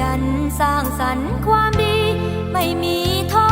ยันสร้างสรรค์ความดี ไม่มีท้อ